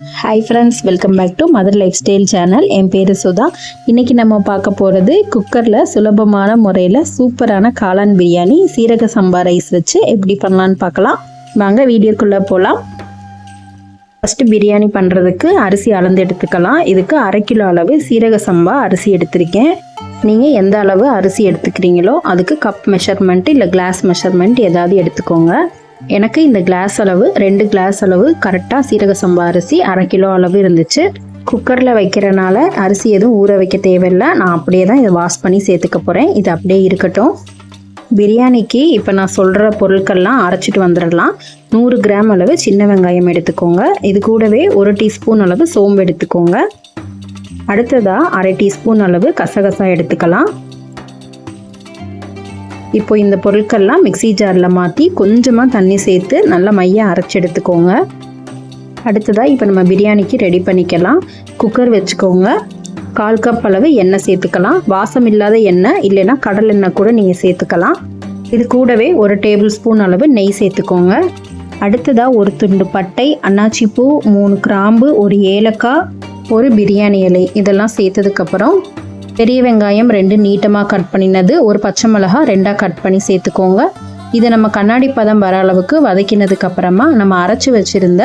Hi friends welcome back to mother lifestyle channel என் பேர் சுதா. இன்றைக்கி நம்ம பார்க்க போகிறது குக்கரில் சுலபமான முறையில் சூப்பரான காளான் பிரியாணி சீரக சம்பா ரைஸ் வச்சு எப்படி பண்ணலான்னு பார்க்கலாம். வாங்க வீடியோக்குள்ளே போகலாம் ஃபஸ்ட்டு பிரியாணி பண்ணுறதுக்கு அரிசி அளந்து எடுத்துக்கலாம். இதுக்கு அரை கிலோ அளவு சீரக சம்பா அரிசி எடுத்திருக்கேன். நீங்கள் எந்த அளவு அரிசி எடுத்துக்கிறீங்களோ அதுக்கு கப் மெஷர்மெண்ட் இல்லை கிளாஸ் மெஷர்மெண்ட் ஏதாவது எடுத்துக்கோங்க. எனக்கு இந்த கிளாஸ் அளவு ரெண்டு கிளாஸ் அளவு கரெக்டாக சீரக சம்பா அரிசி அரை கிலோ அளவு இருந்துச்சு. குக்கரில் வைக்கிறனால அரிசி எதுவும் ஊற வைக்க தேவையில்லை. நான் அப்படியே தான் இதை வாஷ் பண்ணி சேர்த்துக்க போகிறேன் இது அப்படியே இருக்கட்டும். பிரியாணிக்கு இப்போ நான் சொல்கிற பொருட்கள்லாம் அரைச்சிட்டு வந்துடலாம். நூறு கிராம் அளவு சின்ன வெங்காயம் எடுத்துக்கோங்க. இது கூடவே ஒரு டீஸ்பூன் அளவு சோம்பு எடுத்துக்கோங்க. அடுத்ததாக அரை டீஸ்பூன் அளவு கசகசா எடுத்துக்கலாம். இப்போ இந்த பொருட்கள்லாம் மிக்சி ஜாரில் மாற்றி கொஞ்சமாக தண்ணி சேர்த்து நல்லா மையம் அரைச்சி எடுத்துக்கோங்க. அடுத்ததாக இப்போ நம்ம பிரியாணிக்கு ரெடி பண்ணிக்கலாம். குக்கர் வச்சுக்கோங்க. கால் கப் அளவு எண்ணெய் சேர்த்துக்கலாம். வாசம் இல்லாத எண்ணெய் இல்லைன்னா கடல் எண்ணெய் கூட நீங்கள் சேர்த்துக்கலாம். இது கூடவே ஒரு டேபிள் ஸ்பூன் அளவு நெய் சேர்த்துக்கோங்க. அடுத்ததாக ஒரு துண்டு பட்டை அன்னாச்சி பூ மூணு கிராம்பு ஒரு ஏலக்காய் ஒரு பிரியாணி இலை. இதெல்லாம் சேர்த்ததுக்கப்புறம் பெரிய வெங்காயம் ரெண்டு நீட்டமாக கட் பண்ணினது ஒரு பச்சை மிளகா ரெண்டாக கட் பண்ணி சேர்த்துக்கோங்க. இதை நம்ம கண்ணாடி பதம் வர அளவுக்கு வதக்கினதுக்கு அப்புறமா நம்ம அரைச்சி வச்சுருந்த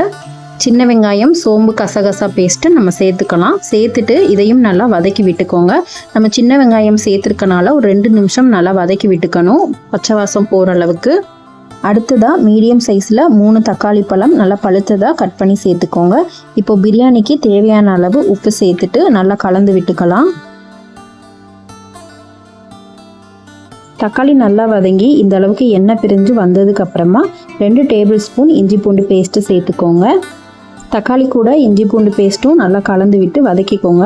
சின்ன வெங்காயம் சோம்பு கசகசா பேஸ்ட்டு நம்ம சேர்த்துக்கலாம். சேர்த்துட்டு இதையும் நல்லா வதக்கி விட்டுக்கோங்க. நம்ம சின்ன வெங்காயம் சேர்த்துருக்கனால ஒரு ரெண்டு நிமிஷம் நல்லா வதக்கி விட்டுக்கணும் பச்சை வாசம் போகிற அளவுக்கு. அடுத்ததாக மீடியம் சைஸில் மூணு தக்காளி பழம் நல்லா பழுத்ததாக கட் பண்ணி சேர்த்துக்கோங்க. இப்போ பிரியாணிக்கு தேவையான அளவு உப்பு சேர்த்துட்டு நல்லா கலந்து விட்டுக்கலாம். தக்காளி நல்லா வதங்கி இந்த அளவுக்கு எண்ணெய் பிரிஞ்சு வந்ததுக்கு அப்புறமா ரெண்டு டேபிள் ஸ்பூன் இஞ்சி பூண்டு பேஸ்ட்டு சேர்த்துக்கோங்க. தக்காளி கூட இஞ்சி பூண்டு பேஸ்ட்டும் நல்லா கலந்து விட்டு வதக்கிக்கோங்க.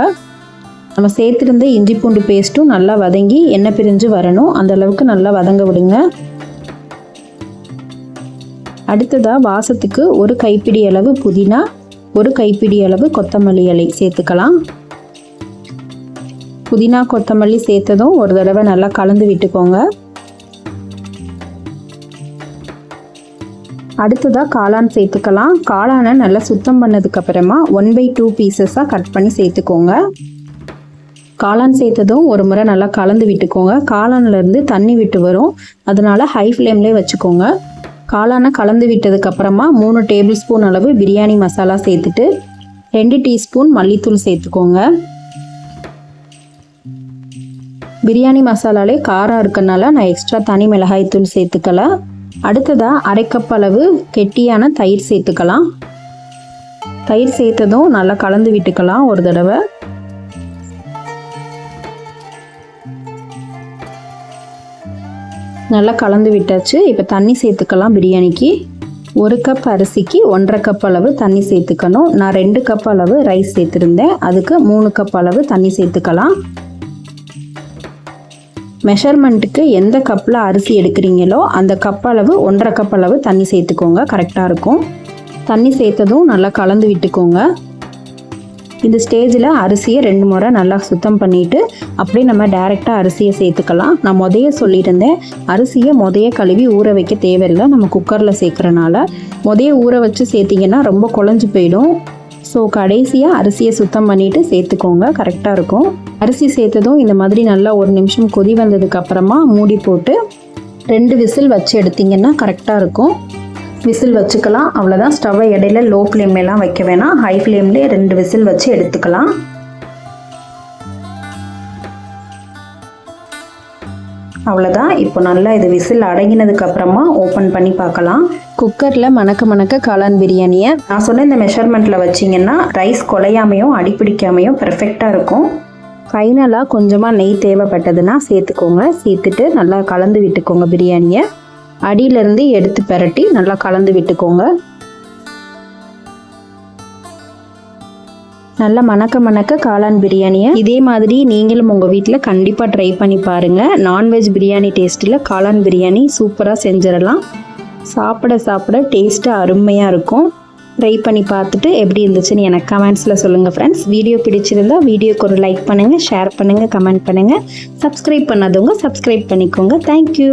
நம்ம சேர்த்துருந்த இஞ்சி பூண்டு பேஸ்ட்டும் நல்லா வதங்கி எண்ணெய் பிரிஞ்சு வரணும். அந்த அளவுக்கு நல்லா வதங்க விடுங்க. அடுத்ததாக வாசத்துக்கு ஒரு கைப்பிடி அளவு புதினா ஒரு கைப்பிடி அளவு கொத்தமல்லி இலை சேர்த்துக்கலாம். புதினா கொத்தமல்லி சேர்த்ததும் ஒரு தடவை நல்லா கலந்து விட்டுக்கோங்க. அடுத்ததாக காளான் சேர்த்துக்கலாம். காளானை நல்லா சுத்தம் பண்ணதுக்கப்புறமா ஒன் பை டூ பீசஸாக கட் பண்ணி சேர்த்துக்கோங்க. காளான் சேர்த்ததும் ஒரு முறை நல்லா கலந்து விட்டுக்கோங்க. காளான்லேருந்து தண்ணி விட்டு வரும். அதனால ஹை ஃப்ளேம்லேயே வச்சுக்கோங்க. காளானை கலந்து விட்டதுக்கப்புறமா மூணு டேபிள் ஸ்பூன் அளவு பிரியாணி மசாலா சேர்த்துட்டு ரெண்டு டீஸ்பூன் மல்லித்தூள் சேர்த்துக்கோங்க. பிரியாணி மசாலாலே காரம் இருக்கனால நான் எக்ஸ்ட்ரா தனி மிளகாய் தூள் சேர்த்துக்கலாம் அடுத்ததாக அரை கப் அளவு கெட்டியான தயிர் சேர்த்துக்கலாம். தயிர் சேர்த்ததும் நல்லா கலந்து விட்டுக்கலாம் ஒரு தடவை. நல்லா கலந்து விட்டாச்சு. இப்போ தண்ணி சேர்த்துக்கலாம் பிரியாணிக்கு. ஒரு கப் அரிசிக்கு ஒன்றரை கப் அளவு தண்ணி சேர்த்துக்கணும். நான் ரெண்டு கப் அளவு ரைஸ் சேர்த்துருந்தேன். அதுக்கு மூணு கப் அளவு தண்ணி சேர்த்துக்கலாம். மெஷர்மெண்ட்டுக்கு எந்த கப்பில் அரிசி எடுக்கிறீங்களோ அந்த கப் அளவு ஒன்றரை கப் அளவு தண்ணி சேர்த்துக்கோங்க. கரெக்டாக இருக்கும். தண்ணி சேர்த்ததும் நல்லா கலந்து விட்டுக்கோங்க. இந்த ஸ்டேஜில் அரிசியை ரெண்டு முறை நல்லா சுத்தம் பண்ணிவிட்டு அப்படியே நம்ம டைரெக்டாக அரிசியை சேர்த்துக்கலாம். நான் முதைய சொல்லியிருந்தேன். அரிசியை முதைய கழுவி ஊற வைக்க தேவையில்லை. நம்ம குக்கரில் சேர்க்குறனால. முதைய ஊற வச்சு சேர்த்திங்கன்னா ரொம்ப குழஞ்சி போயிடும். ஸோ கடைசியாக அரிசியை சுத்தம் பண்ணிவிட்டு சேர்த்துக்கோங்க. கரெக்டாக இருக்கும். அரிசி சேர்த்ததும் இந்த மாதிரி நல்லா ஒரு நிமிஷம் கொதி வந்ததுக்கு அப்புறமா மூடி போட்டு ரெண்டு விசில் வச்சு எடுத்திங்கன்னா கரெக்டாக இருக்கும். விசில் வச்சுக்கலாம். அவ்வளோதான் ஸ்டவ்வை இடையில லோ ஃப்ளேம்லாம் வைக்க வேணாம். ஹை ஃப்ளேம்லேயே ரெண்டு விசில் வச்சு எடுத்துக்கலாம். அவ்வளோதான் இப்போ நல்லா இது விசில் அடங்கினதுக்கு அப்புறமா ஓப்பன் பண்ணி பார்க்கலாம். குக்கரில் மணக்க மணக்க காளான் பிரியாணியை நான் சொன்ன இந்த மெஷர்மெண்ட்டில் வச்சிங்கன்னா ரைஸ் குலையாமையும் அடிப்பிடிக்காமையும் பெர்ஃபெக்டாக இருக்கும். ஃபைனலாக கொஞ்சமாக நெய் தேவைப்பட்டதுன்னா சேர்த்துக்கோங்க. சேர்த்துட்டு நல்லா கலந்து விட்டுக்கோங்க பிரியாணியை. அடியிலேருந்து எடுத்து பெரட்டி நல்லா கலந்து விட்டுக்கோங்க. நல்லா மணக்க மணக்க காளான் பிரியாணியை. இதே மாதிரி நீங்களும் உங்கள் வீட்டில் கண்டிப்பாக ட்ரை பண்ணி பாருங்கள் நான்வெஜ் பிரியாணி டேஸ்ட்டில் காளான் பிரியாணி சூப்பராக செஞ்சிடலாம். சாப்பிட சாப்பிட டேஸ்ட்டு அருமையாக இருக்கும். ட்ரை பண்ணி பார்த்துட்டு எப்படி இருந்துச்சுன்னு எனக்கு கமெண்ட்ஸில் சொல்லுங்கள் ஃப்ரெண்ட்ஸ் வீடியோ பிடிச்சிருந்தா வீடியோக்கு ஒரு லைக் பண்ணுங்கள் ஷேர் பண்ணுங்கள் கமெண்ட் பண்ணுங்கள் சப்ஸ்கிரைப் பண்ணாதவங்க சப்ஸ்கிரைப் பண்ணிக்கோங்க. தேங்க்யூ